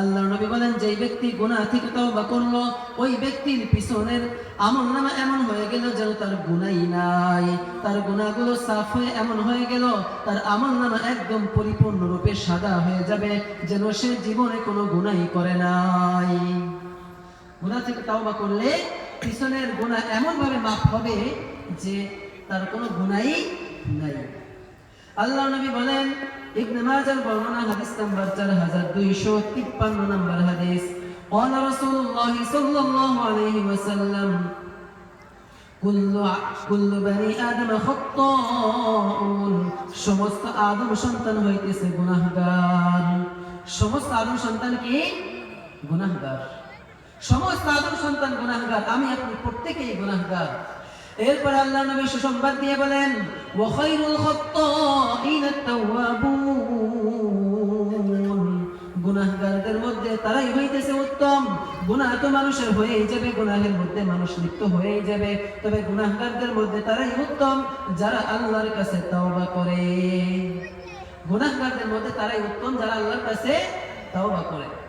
আল্লাহ নবী বলেন, যেই ব্যক্তি থেকে করল, ওই ব্যক্তির পিছনের আমল নামা এমন হয়ে গেল যেন তার নাই। তার সাফ হয়ে এমন হয়ে গেল, তার আমল নামা একদম সাদা হয়ে যাবে, যেন সে জীবনে কোনো গুনাই করে নাই। গুনাহ থেকে তওবা করলে পিছনের গুনাহ এমনভাবে মাফ হবে যে তার কোনো গুনাই নাই। আল্লাহ নবী বলেন ইবনে মাজার বর্ণনা হাদিস নাম্বার 4253 নম্বর হাদিস قال رسول الله صلى الله عليه وسلم كل كل بني آدم خطاؤون সমস্ত আদম সন্তান হইতেছে গুনাহগার সমস্ত আদম সন্তান কি গুনাহগার সমস্ত আদম সন্তান গুনাহগার আমি আপনি প্রত্যেকেই গুনাহগার এরপর আল্লাহ নবী সুসংবাদ দিয়ে বলেন ওয়াখাইরুল খাত্তাইন আত-তাওয়াবুন। গুনাহগারদের মধ্যে তারাই হইতেছে উত্তম। গুনাহ তো মানুষের হয়েই যাবে, গুনাহের মধ্যে মানুষ লিপ্ত হয়েই যাবে। তবে গুনাহগারদের মধ্যে তারাই উত্তম, যারা আল্লাহর কাছে তওবা করে। গুনাহগারদের মধ্যে তারাই উত্তম, যারা আল্লাহর কাছে তওবা করে।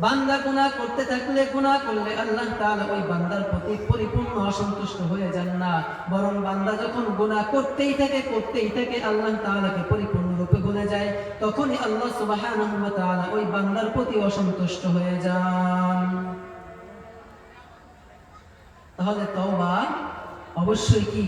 বান্দা গুনাহ করতে থাকলে গুনাহ করলে আল্লাহ তাআলা ওই বান্দার প্রতি পরিপূর্ণ অসন্তুষ্ট হয়ে যান না। বরং বান্দা যখন গুনাহ করতেই থাকে করতেই থাকে, আল্লাহ তাআলাকে পরিপূর্ণ রূপে ভুলে যায়। তখনই আল্লাহ সুবহানাহু ওয়া তাআলা ওই বান্দার প্রতি অসন্তুষ্ট হয়ে যান। তাহলে তওবা অবশ্যই কি